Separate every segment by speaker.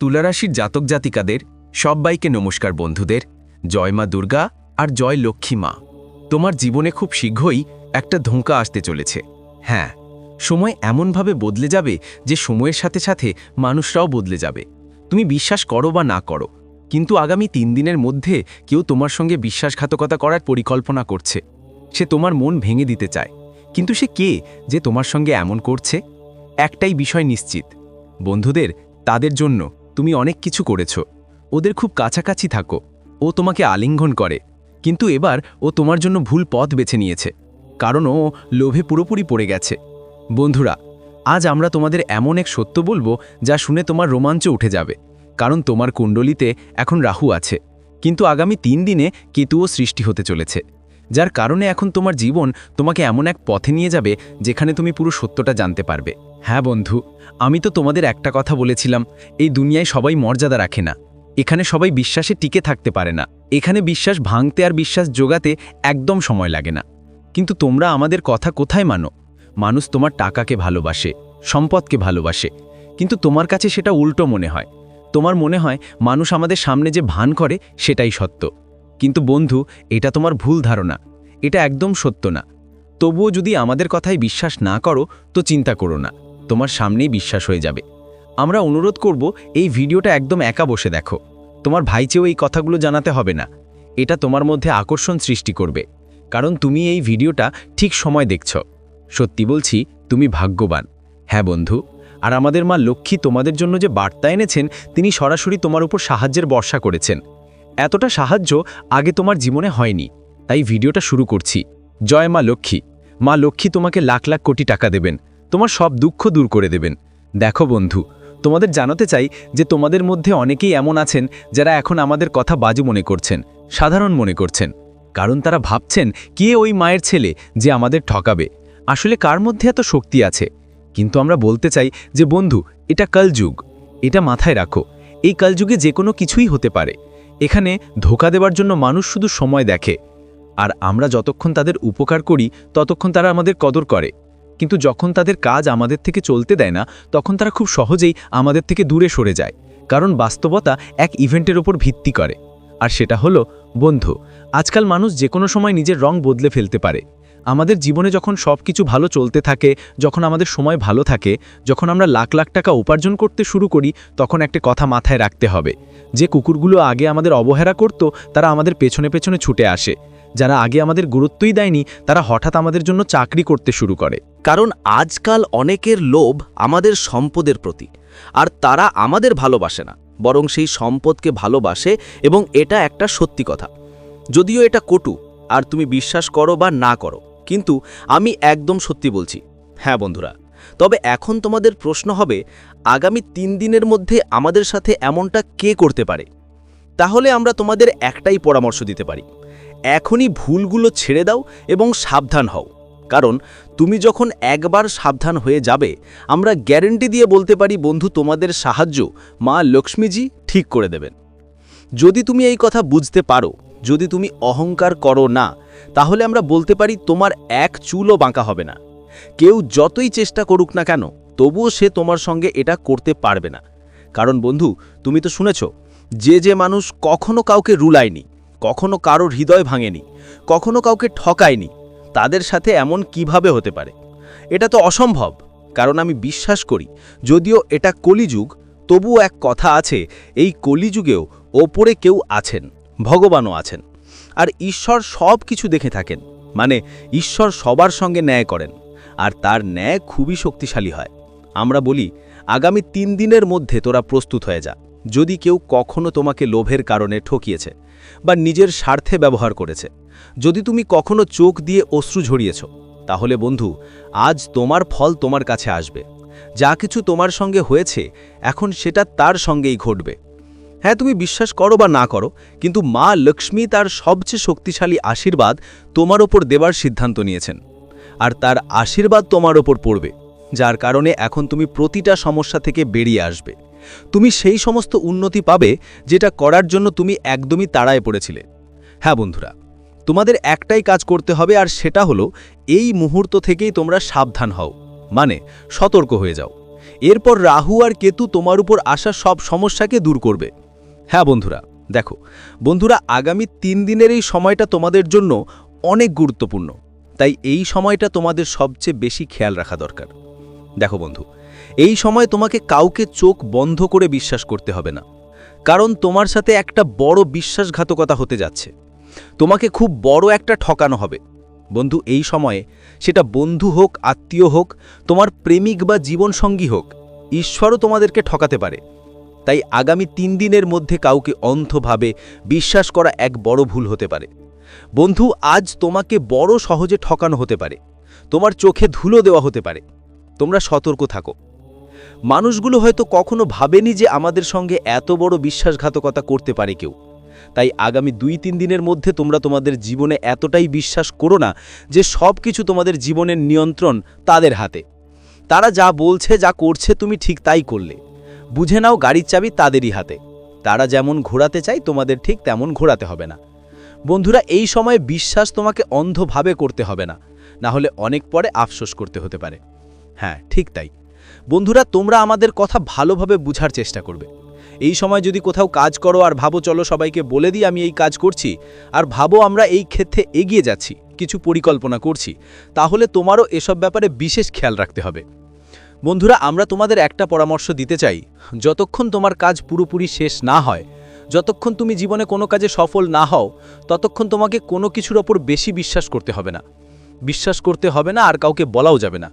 Speaker 1: তুলারাশির জাতক জাতিকাদের সব্বাইকে নমস্কার বন্ধুদের, জয় মা দুর্গা আর জয় লক্ষ্মী মা। তোমার জীবনে খুব শীঘ্রই একটা ধোঁকা আসতে চলেছে। হ্যাঁ সময় এমনভাবে বদলে যাবে যে সময়ের সাথে সাথে মানুষরাও বদলে যাবে। তুমি বিশ্বাস করো বা না করো, কিন্তু আগামী তিন দিনের মধ্যে কেউ তোমার সঙ্গে বিশ্বাসঘাতকতা করার পরিকল্পনা করছে। সে তোমার মন ভেঙে দিতে চায়, কিন্তু সে কে যে তোমার সঙ্গে এমন করছে? একটাই বিষয় নিশ্চিত, বন্ধুদের, তাদের জন্য তুমি অনেক কিছু করেছ। ওদের খুব কাছাকাছি থাকো। ও তোমাকে আলিঙ্গন করে। কিন্তু এবার ও তোমার জন্য ভুল পথ বেছে নিয়েছে। কারণ ও লোভে পুরোপুরি পড়ে গেছে। বন্ধুরা, আজ আমরা তোমাদের এমন এক সত্য বলব যা শুনে তোমার রোমাঞ্চ উঠে যাবে। কারণ তোমার কুণ্ডলিতে এখন রাহু আছে। কিন্তু আগামী তিন দিনে কেতুও সৃষ্টি হতে চলেছে। যার কারণে এখন তোমার জীবন তোমাকে এমন এক পথে নিয়ে যাবে যেখানে তুমি পুরো সত্যটা জানতে পারবে। হ্যাঁ বন্ধু, আমি তো তোমাদের একটা কথা বলেছিলাম, এই দুনিয়ায় সবাই মর্যাদা রাখে না। এখানে সবাই বিশ্বাসে টিকে থাকতে পারে না। এখানে বিশ্বাস ভাঙতে আর বিশ্বাস জোগাতে একদম সময় লাগে না। কিন্তু তোমরা আমাদের কথা কোথায় মানো? মানুষ তোমার টাকাকে ভালোবাসে, সম্পদকে ভালোবাসে। কিন্তু তোমার কাছে সেটা উল্টো মনে হয়। তোমার মনে হয় মানুষ আমাদের সামনে যে ভান করে সেটাই সত্য। কিন্তু বন্ধু, এটা তোমার ভুল ধারণা। এটা একদম সত্য না। তবুও যদি আমাদের কথায় বিশ্বাস না করো, তো চিন্তা করো না। তোমার সামনেই বিশ্বাস হয়ে যাবে। আমরা অনুরোধ করব, এই ভিডিওটা একদম একা বসে দেখো। তোমার ভাইচেও এই কথাগুলো জানাতে হবে না। এটা তোমার মধ্যে আকর্ষণ সৃষ্টি করবে। কারণ তুমি এই ভিডিওটা ঠিক সময় দেখছ। সত্যি বলছি, তুমি ভাগ্যবান। হ্যাঁ বন্ধু, আর আমাদের মা লক্ষ্মী তোমাদের জন্য যে বার্তা এনেছেন, তিনি সরাসরি তোমার উপর সাহায্যের বর্ষা করেছেন। এতটা সাহায্য আগে তোমার জীবনে হয়নি, তাই ভিডিওটা শুরু করছি। জয় মা লক্ষ্মী। মা লক্ষ্মী তোমাকে লাখ লাখ কোটি টাকা দেবেন, তোমার সব দুঃখ দূর করে দেবেন। দেখো বন্ধু, তোমাদের জানাতে চাই যে তোমাদের মধ্যে অনেকেই এমন আছেন যারা এখন আমাদের কথা বাজু মনে করছেন, সাধারণ মনে করছেন। কারণ তারা ভাবছেন, কে ওই মায়ের ছেলে যে আমাদের ঠকাবে? আসলে কার মধ্যে এত শক্তি আছে? কিন্তু আমরা বলতে চাই যে বন্ধু, এটা কলযুগ। এটা মাথায় রাখো। এই কলযুগে যে কোনো কিছুই হতে পারে। এখানে ধোকা দেবার জন্য মানুষ শুধু সময় দেখে। আর আমরা যতক্ষণ তাদের উপকার করি, ততক্ষণ তারা আমাদের কদর করে। কিন্তু যখন তাদের কাজ আমাদের থেকে চলতে দেয় না, তখন তারা খুব সহজেই আমাদের থেকে দূরে সরে যায়। কারণ বাস্তবতা এক ইভেন্টের ওপর ভিত্তি করে। আর সেটা হলো, বন্ধু, আজকাল মানুষ যে কোনো সময় নিজের রং বদলে ফেলতে পারে। আমাদের জীবনে যখন সব কিছু ভালো চলতে থাকে, যখন আমাদের সময় ভালো থাকে, যখন আমরা লাখ লাখ টাকা উপার্জন করতে শুরু করি, তখন একটা কথা মাথায় রাখতে হবে। যে কুকুরগুলো আগে আমাদের অবহেলা করত, তারা আমাদের পেছনে পেছনে ছুটে আসে। যারা আগে আমাদের গুরুত্বই দেয়নি, তারা হঠাৎ আমাদের জন্য চাকরি করতে শুরু করে।
Speaker 2: কারণ আজকাল অনেকের লোভ আমাদের সম্পদের প্রতি, আর তারা আমাদের ভালোবাসে না, বরং সেই সম্পদকে ভালোবাসে এবং এটা একটা সত্যি কথা। যদিও এটা কটু, আর তুমি বিশ্বাস করো বা না করো কিন্তু আমি একদম সত্যি বলছি। হ্যাঁ বন্ধুরা, তবে এখন তোমাদের প্রশ্ন হবে, আগামী তিন দিনের মধ্যে আমাদের সাথে এমনটা কে করতে পারে? তাহলে আমরা তোমাদের একটাই পরামর্শ দিতে পারি। এখনই ভুলগুলো ছেড়ে দাও এবং সাবধান হও। কারণ তুমি যখন একবার সাবধান হয়ে যাবে, আমরা গ্যারেন্টি দিয়ে বলতে পারি, বন্ধু তোমাদের সাহায্য মা লক্ষ্মীজি ঠিক করে দেবেন। যদি তুমি এই কথা বুঝতে পারো, যদি তুমি অহংকার করো না তাহলে আমরা বলতে পারি তোমার এক চুলও বাঁকা হবে না। কেউ যতই চেষ্টা করুক না কেন, তবুও সে তোমার সঙ্গে এটা করতে পারবে না। কারণ বন্ধু, তুমি তো শুনেছ, যে যে মানুষ কখনো কাউকে রুলায়নি, কখনো কারোর হৃদয় ভাঙেনি, কখনো কাউকে ঠকায়নি, তাদের সাথে এমন কীভাবে হতে পারে? এটা তো অসম্ভব। কারণ আমি বিশ্বাস করি, যদিও এটা কলিযুগ, তবুও এক কথা আছে, এই কলিযুগেও ওপরে কেউ আছেন, ভগবানও আছেন। আর ঈশ্বর সব কিছু দেখে থাকেন। মানে ঈশ্বর সবার সঙ্গে ন্যায় করেন, আর তার ন্যায় খুবই শক্তিশালী হয়। আমরা বলি, আগামী তিন দিনের মধ্যে তোরা প্রস্তুত হয়ে যা। যদি কেউ কখনো তোমাকে লোভের কারণে ঠকিয়েছে বা নিজের স্বার্থে ব্যবহার করেছে, যদি তুমি কখনো চোখ দিয়ে অশ্রু ঝরিয়েছ, তাহলে বন্ধু, আজ তোমার ফল তোমার কাছে আসবে। যা কিছু তোমার সঙ্গে হয়েছে, এখন সেটা তার সঙ্গেই ঘটবে। হ্যাঁ তুমি বিশ্বাস করো বা না করো, কিন্তু মা লক্ষ্মী তার সবচেয়ে শক্তিশালী আশীর্বাদ তোমার ওপর দেবার সিদ্ধান্ত নিয়েছেন। আর তার আশীর্বাদ তোমার ওপর পড়বে, যার কারণে এখন তুমি প্রতিটা সমস্যা থেকে বেরিয়ে আসবে। তুমি সেই সমস্ত উন্নতি পাবে যেটা করার জন্য তুমি একদমই তাড়ায় পড়েছিলে। হ্যাঁ বন্ধুরা, তোমাদের একটাই কাজ করতে হবে, আর সেটা হলো এই মুহূর্ত থেকেই তোমরা সাবধান হও মানে সতর্ক হয়ে যাও। এরপর রাহু আর কেতু তোমার উপর আসা সব সমস্যাকে দূর করবে। হ্যাঁ বন্ধুরা, দেখো, বন্ধুরা আগামী তিন দিনের এই সময়টা তোমাদের জন্য অনেক গুরুত্বপূর্ণ। তাই এই সময়টা তোমাদের সবচেয়ে বেশি খেয়াল রাখা দরকার। দেখো বন্ধু, এই সময় তোমাকে কাউকে চোখ বন্ধ করে বিশ্বাস করতে হবে না। কারণ তোমার সাথে একটা বড় বিশ্বাসঘাতকতা হতে যাচ্ছে। তোমাকে খুব বড় একটা ঠকানো হবে। বন্ধু, এই সময়ে সেটা বন্ধু হোক, আত্মীয় হোক, তোমার প্রেমিক বা জীবনসঙ্গী হোক, ঈশ্বরও তোমাদেরকে ঠকাতে পারে। তাই আগামী তিন দিনের মধ্যে কাউকে অন্ধভাবে বিশ্বাস করা এক বড় ভুল হতে পারে। বন্ধু, আজ তোমাকে বড় সহজে ঠকানো হতে পারে। তোমার চোখে ধুলো দেওয়া হতে পারে। তোমরা সতর্ক থাকো। মানুষগুলো হয়তো কখনো ভাবেনি যে আমাদের সঙ্গে এত বড় বিশ্বাসঘাতকতা করতে পারে কেউ। তাই আগামী দুই তিন দিনের মধ্যে তোমরা তোমাদের জীবনে এতটাই বিশ্বাস করো না যে সব কিছু তোমাদের জীবনের নিয়ন্ত্রণ তাদের হাতে। তারা যা বলছে, যা করছে, তুমি ঠিক তাই করলে। বুঝে নাও গাড়ির চাবি তাদেরই হাতে। তারা যেমন ঘোরাতে চায়, তোমাদের ঠিক তেমন ঘোরাতে হবে না। বন্ধুরা, এই সময়ে বিশ্বাস তোমাকে অন্ধভাবে করতে হবে না। না হলে অনেক পরে আফসোস করতে হতে পারে। হ্যাঁ ঠিক তাই। বন্ধুরা, তোমরা আমাদের কথা ভালোভাবে বুঝার চেষ্টা করবে। এই সময় যদি কোথাও কাজ করো আর ভাবো, চলো সবাইকে বলে দিই আমি এই কাজ করছি, আর ভাবো আমরা এই ক্ষেত্রে এগিয়ে যাচ্ছি, কিছু পরিকল্পনা করছি, তাহলে তোমারও এসব ব্যাপারে বিশেষ খেয়াল রাখতে হবে। বন্ধুরা, আমরা তোমাদের একটা পরামর্শ দিতে চাই। যতক্ষণ তোমার কাজ পুরোপুরি শেষ না হয়, যতক্ষণ তুমি জীবনে কোনো কাজে সফল না হও, ততক্ষণ তোমাকে কোনো কিছুর ওপর বেশি বিশ্বাস করতে হবে না। বিশ্বাস করতে হবে না, আর কাউকে বলাও যাবে না।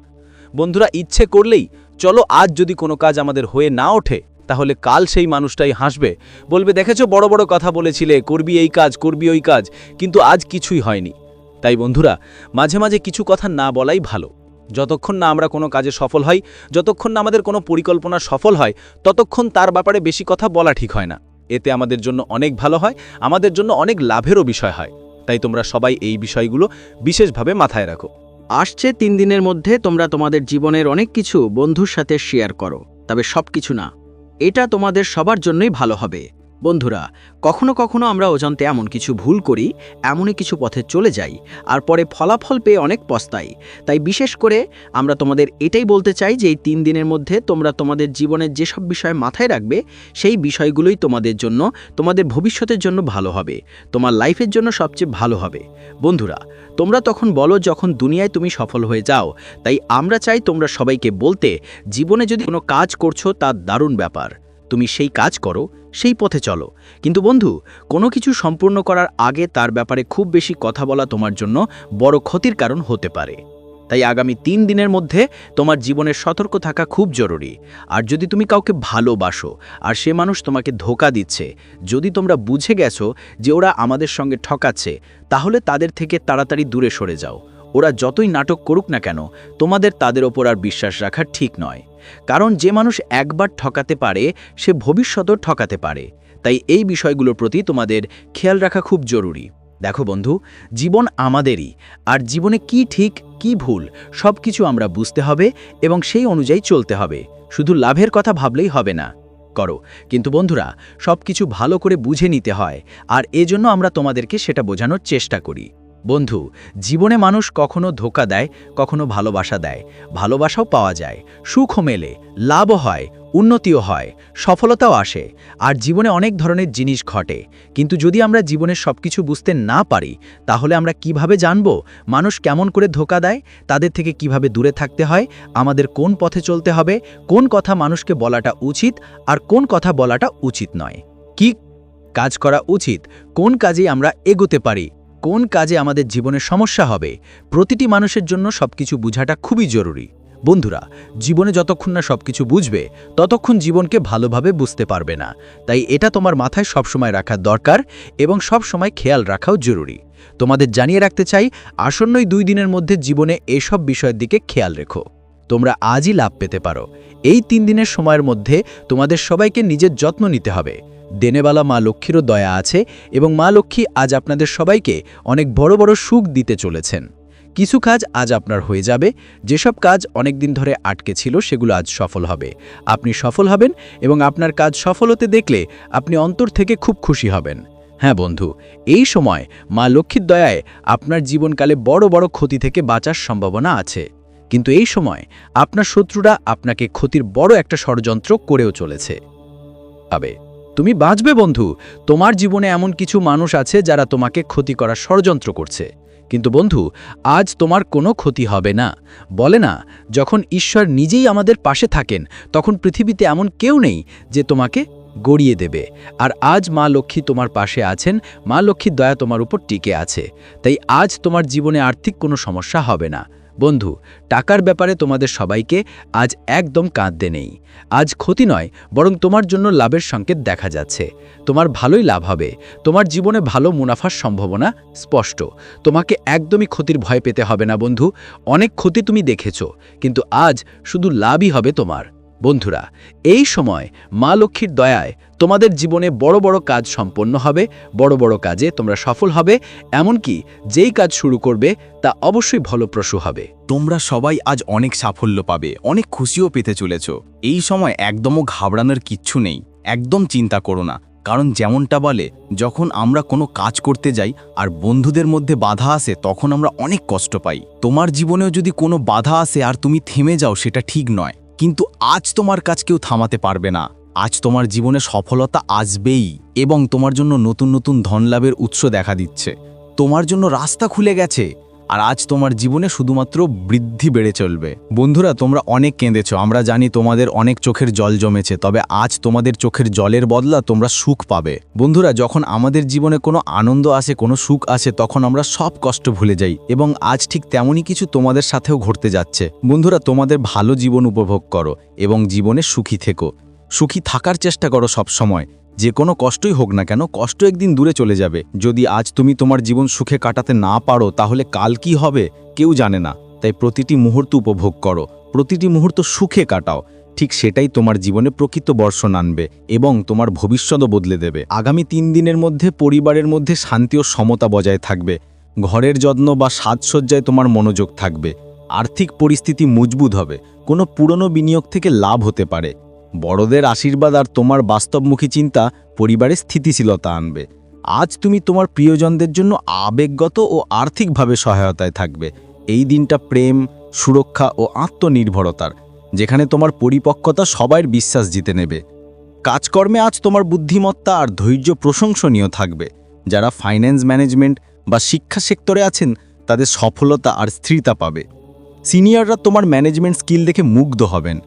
Speaker 2: বন্ধুরা, ইচ্ছে করলেই চলো, আজ যদি কোনো কাজ আমাদের হয়ে না ওঠে, তাহলে কাল সেই মানুষটাই হাসবে, বলবে, দেখেছ, বড় বড় কথা বলেছিলে, করবি এই কাজ, করবি ওই কাজ, কিন্তু আজ কিছুই হয়নি। তাই বন্ধুরা, মাঝে মাঝে কিছু কথা না বলাই ভালো। যতক্ষণ না আমরা কোনো কাজে সফল হই, যতক্ষণ না আমাদের কোনো পরিকল্পনা সফল হয়, ততক্ষণ তার ব্যাপারে বেশি কথা বলা ঠিক হয় না। এতে আমাদের জন্য অনেক ভালো হয়, আমাদের জন্য অনেক লাভেরও বিষয় হয়। তাই তোমরা সবাই এই বিষয়গুলো বিশেষভাবে মাথায় রাখো।
Speaker 3: আসছে তিন দিনের মধ্যে তোমরা তোমাদের জীবনের অনেক কিছু বন্ধুর সাথে শেয়ার করো, তবে সব কিছু না। এটা তোমাদের সবার জন্যই ভালো হবে। বন্ধুরা, কখনো কখনো আমরা অজান্তে এমন কিছু ভুল করি, এমনই কিছু পথে চলে যাই, আর পরে ফলাফল পেয়ে অনেক পস্তাই। তাই বিশেষ করে আমরা তোমাদের এটাই বলতে চাই যে এই তিন দিনের মধ্যে তোমরা তোমাদের জীবনের যেসব বিষয় মাথায় রাখবে, সেই বিষয়গুলোই তোমাদের জন্য, তোমাদের ভবিষ্যতের জন্য ভালো হবে, তোমার লাইফের জন্য সবচেয়ে ভালো হবে। বন্ধুরা, তোমরা তখন বলো যখন দুনিয়ায় তুমি সফল হয়ে যাও, তাই আমরা চাই তোমরা সবাইকে বলতে, জীবনে যদি কোনো কাজ করছ তার দারুণ ব্যাপার। তুমি সেই কাজ করো, সেই পথে চলো। কিন্তু বন্ধু, কোনো কিছু সম্পূর্ণ করার আগে তার ব্যাপারে খুব বেশি কথা বলা তোমার জন্য বড় ক্ষতির কারণ হতে পারে। তাই আগামী তিন দিনের মধ্যে তোমার জীবনের সতর্ক থাকা খুব জরুরি। আর যদি তুমি কাউকে ভালোবাসো, আর সে মানুষ তোমাকে ধোকা দিচ্ছে, যদি তোমরা বুঝে গেছো যে ওরা আমাদের সঙ্গে ঠকাচ্ছে, তাহলে তাদের থেকে তাড়াতাড়ি দূরে সরে যাও। ওরা যতই নাটক করুক না কেন, তোমাদের তাদের ওপর আর বিশ্বাস রাখা ঠিক নয়। কারণ যে মানুষ একবার ঠকাতে পারে, সে ভবিষ্যতেও ঠকাতে পারে। তাই এই বিষয়গুলোর প্রতি তোমাদের খেয়াল রাখা খুব জরুরি। দেখো বন্ধু, জীবন আমাদেরই, আর জীবনে কি ঠিক, কি ভুল সব কিছু আমরা বুঝতে হবে এবং সেই অনুযায়ী চলতে হবে। শুধু লাভের কথা ভাবলেই হবে না। করো। কিন্তু বন্ধুরা সব কিছু ভালো করে বুঝে নিতে হয়, আর এজন্য আমরা তোমাদেরকে সেটা বোঝানোর চেষ্টা করি। বন্ধু, জীবনে মানুষ কখনো ধোকা দেয়, কখনো ভালোবাসা দেয়। ভালোবাসাও পাওয়া যায়। সুখও মেলে, লাভও হয়, উন্নতিও হয়, সফলতাও আসে। আর জীবনে অনেক ধরনের জিনিস ঘটে। কিন্তু যদি আমরা জীবনের সব কিছু বুঝতে না পারি, তাহলে আমরা কীভাবে জানব মানুষ কেমন করে ধোকা দেয়? তাদের থেকে কীভাবে দূরে থাকতে হয়? আমাদের কোন পথে চলতে হবে? কোন কথা মানুষকে বলাটা উচিত? আর কোন কথা বলাটা উচিত নয়? কি কাজ করা উচিত? কোন কাজে আমরা এগোতে পারি? কোন কাজে আমাদের জীবনের সমস্যা হবে, প্রতিটি মানুষের জন্য সবকিছু বোঝাটা খুবই জরুরি। বন্ধুরা, জীবনে যতক্ষণ না সবকিছু বুঝবে, ততক্ষণ জীবনকে ভালোভাবে বুঝতে পারবে না। তাই এটা তোমার মাথায় সবসময় রাখা দরকার এবং সব সময় খেয়াল রাখাও জরুরি। তোমাদের জানিয়ে রাখতে চাই, আসন্নই দুই দিনের মধ্যে জীবনে এসব বিষয়ের দিকে খেয়াল রেখো। তোমরা আজই লাভ পেতে পারো। এই তিন দিনের সময়ের মধ্যে তোমাদের সবাইকে নিজের যত্ন নিতে হবে। দেনেবালা মা লক্ষ্মীরও দয়া আছে এবং মা লক্ষ্মী আজ আপনাদের সবাইকে অনেক বড় বড় সুখ দিতে চলেছেন। কিছু কাজ আজ আপনার হয়ে যাবে, যেসব কাজ অনেক দিন ধরে আটকে ছিল সেগুলো আজ সফল হবে। আপনি সফল হবেন এবং আপনার কাজ সফল হতে দেখলে আপনি অন্তর থেকে খুব খুশি হবেন। হ্যাঁ বন্ধু, এই সময় মা লক্ষ্মীর দয়ায় আপনার জীবনকালে বড় বড় ক্ষতি থেকে বাঁচার সম্ভাবনা আছে।
Speaker 4: কিন্তু এই সময় আপনার শত্রুরা আপনাকে ক্ষতির বড় একটা ষড়যন্ত্র করেও চলেছে। আবে তুমি বাঁচবে, বন্ধু। তোমার জীবনে এমন কিছু মানুষ আছে যারা তোমাকে ক্ষতি করার ষড়যন্ত্র করছে। কিন্তু বন্ধু, আজ তোমার কোনো ক্ষতি হবে না। বলে না, যখন ঈশ্বর নিজেই আমাদের পাশে থাকেন, তখন পৃথিবীতে এমন কেউ নেই যে তোমাকে গড়িয়ে দেবে। আর আজ মা লক্ষ্মী তোমার পাশে আছেন, মা লক্ষ্মীর দয়া তোমার উপর টিকে আছে। তাই আজ তোমার জীবনে আর্থিক কোনো সমস্যা হবে না। বন্ধু, টাকার ব্যাপারে তোমাদের সবাইকে আজ একদম কাঁদতে নেই। আজ ক্ষতি নয়, বরং তোমার জন্য লাভের সংকেত দেখা যাচ্ছে। তোমার ভালোই লাভ হবে। তোমার জীবনে ভালো মুনাফার সম্ভাবনা স্পষ্ট। তোমাকে একদমই ক্ষতির ভয় পেতে হবে না, বন্ধু। অনেক ক্ষতি তুমি দেখেছ, কিন্তু আজ শুধু লাভই হবে তোমার। বন্ধুরা, এই সময় মা লক্ষ্মীর দয়ায় তোমাদের জীবনে বড় বড় কাজ সম্পন্ন হবে, বড় বড় কাজে তোমরা সফল হবে, এমনকি যেই কাজ শুরু করবে তা অবশ্যই ফলপ্রসূ হবে।
Speaker 1: তোমরা সবাই আজ অনেক সাফল্য পাবে, অনেক খুশিও পেতে চলেছ। এই সময় একদমও ঘাবড়ানোর কিচ্ছু নেই, একদম চিন্তা করো না। কারণ যেমনটা বলে, যখন আমরা কোনো কাজ করতে যাই আর বন্ধুদের মধ্যে বাধা আসে, তখন আমরা অনেক কষ্ট পাই। তোমার জীবনেও যদি কোনো বাধা আসে আর তুমি থেমে যাও, সেটা ঠিক নয়। কিন্তু আজ তোমার কাজ কেউ থামাতে পারবে না। আজ তোমার জীবনে সফলতা আসবেই এবং তোমার জন্য নতুন নতুন ধনলাভের উৎস দেখা দিচ্ছে। তোমার জন্য রাস্তা খুলে গেছে আর আজ তোমার জীবনে শুধুমাত্র বৃদ্ধি বেড়ে চলবে। বন্ধুরা, তোমরা অনেক কেঁদেছ, আমরা জানি তোমাদের অনেক চোখের জল জমেছে, তবে আজ তোমাদের চোখের জলের বদলা তোমরা সুখ পাবে। বন্ধুরা, যখন আমাদের জীবনে কোনো আনন্দ আসে, কোনো সুখ আসে, তখন আমরা সব কষ্ট ভুলে যাই এবং আজ ঠিক তেমনই কিছু তোমাদের সাথেও ঘটতে যাচ্ছে। বন্ধুরা, তোমাদের ভালো জীবন উপভোগ করো এবং জীবনে সুখী থেকো। সুখী থাকার চেষ্টা করো সব সময়। যে কোনো কষ্টই হোক না কেন, কষ্ট একদিন দূরে চলে যাবে। যদি আজ তুমি তোমার জীবন সুখে কাটাতে না পারো, তাহলে কাল কি হবে কেউ জানে না। তাই প্রতিটি মুহূর্ত উপভোগ করো। প্রতিটি মুহূর্ত সুখে কাটাও। ঠিক সেটাই তোমার জীবনে প্রকৃত বর্ষণ আনবে এবং তোমার ভবিষ্যৎও বদলে দেবে। আগামী তিন দিনের মধ্যে পরিবারের মধ্যে শান্তি ও সমতা বজায় থাকবে। ঘরের যত্ন বা সাজসজ্জায় তোমার মনোযোগ থাকবে। আর্থিক পরিস্থিতি মজবুত হবে। কোনো পুরনো বিনিয়োগ থেকে লাভ হতে পারে। বড়দের আশীর্বাদ আর তোমার বাস্তবমুখী চিন্তা পরিবারে স্থিতিশীলতা আনবে। আজ তুমি তোমার প্রিয়জনদের জন্য আবেগগত ও আর্থিকভাবে সহায়তায় থাকবে। এই দিনটা প্রেম, সুরক্ষা ও আত্মনির্ভরতার, যেখানে তোমার পরিপক্কতা সবাইয়ের বিশ্বাস জিতে নেবে। কাজকর্মে আজ তোমার বুদ্ধিমত্তা আর ধৈর্য প্রশংসনীয় থাকবে। যারা ফাইন্যান্স ম্যানেজমেন্ট বা শিক্ষা সেক্টরে আছেন, তাদের সফলতা আর স্থিরতা পাবে। সিনিয়ররা তোমার ম্যানেজমেন্ট স্কিল দেখে মুগ্ধ হবেন।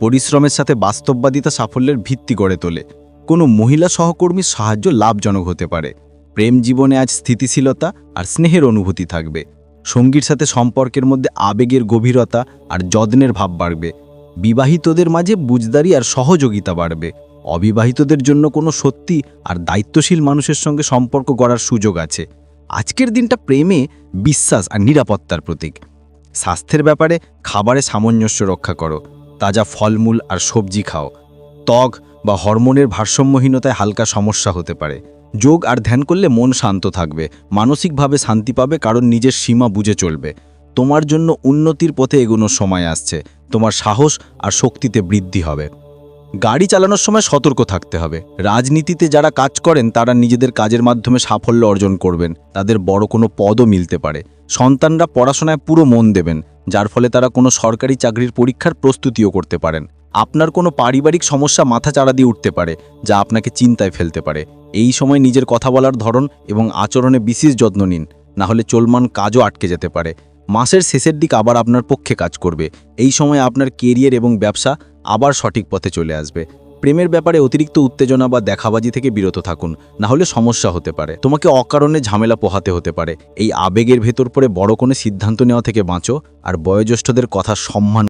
Speaker 1: পরিশ্রমের সাথে বাস্তববাদিতা সাফল্যের ভিত্তি গড়ে তোলে। কোনো মহিলা সহকর্মীর সাহায্য লাভজনক হতে পারে। প্রেম জীবনে আজ স্থিতিশীলতা আর স্নেহের অনুভূতি থাকবে। সঙ্গীর সাথে সম্পর্কের মধ্যে আবেগের গভীরতা আর যত্নের ভাব বাড়বে। বিবাহিতদের মাঝে বুঝদারি আর সহযোগিতা বাড়বে। অবিবাহিতদের জন্য কোনো সত্যি আর দায়িত্বশীল মানুষের সঙ্গে সম্পর্ক গড়ার সুযোগ আছে। আজকের দিনটা প্রেমে বিশ্বাস আর নিরাপত্তার প্রতীক। স্বাস্থ্যের ব্যাপারে খাবারে সামঞ্জস্য রক্ষা করো। তাজা ফলমূল আর সবজি খাও। ত্বক বা হরমোনের ভারসাম্যহীনতায় হালকা সমস্যা হতে পারে। যোগ আর ধ্যান করলে মন শান্ত থাকবে, মানসিকভাবে শান্তি পাবে কারণ নিজের সীমা বুঝে চলবে। তোমার জন্য উন্নতির পথে এগোনোর সময় আসছে, তোমার সাহস আর শক্তিতে বৃদ্ধি হবে। গাড়ি চালানোর সময় সতর্ক থাকতে হবে। রাজনীতিতে যারা কাজ করেন, তারা নিজেদের কাজের মাধ্যমে সাফল্য অর্জন করবেন, তাদের বড় কোনো পদও মিলতে পারে। সন্তানরা পড়াশোনায় পুরো মন দেবেন যার ফলে তারা কোনো সরকারি চাকরির পরীক্ষার প্রস্তুতিও করতে পারেন। আপনার কোনো পারিবারিক সমস্যা মাথা চাড়া দিয়ে উঠতে পারে, যা আপনাকে চিন্তায় ফেলতে পারে। এই সময় নিজের কথা বলার ধরন এবং আচরণে বিশেষ যত্ন নিন, না হলে চলমান কাজও আটকে যেতে পারে। মাসের শেষের দিক আবার আপনার পক্ষে কাজ করবে। এই সময় আপনার কেরিয়ার এবং ব্যবসা আবার সঠিক পথে চলে আসবে। প্রেমের ব্যাপারে অতিরিক্ত উত্তেজনা বা দেখাবাজি থেকে বিরত থাকুন, না হলে সমস্যা হতে পারে। তোমাকে অকারণে ঝামেলা পোহাতে হতে পারে। এই আবেগের ভেতর পড়ে বড় কোনো সিদ্ধান্ত নেওয়া থেকে বাঁচো, আর বয়োজ্যেষ্ঠদের কথা সম্মান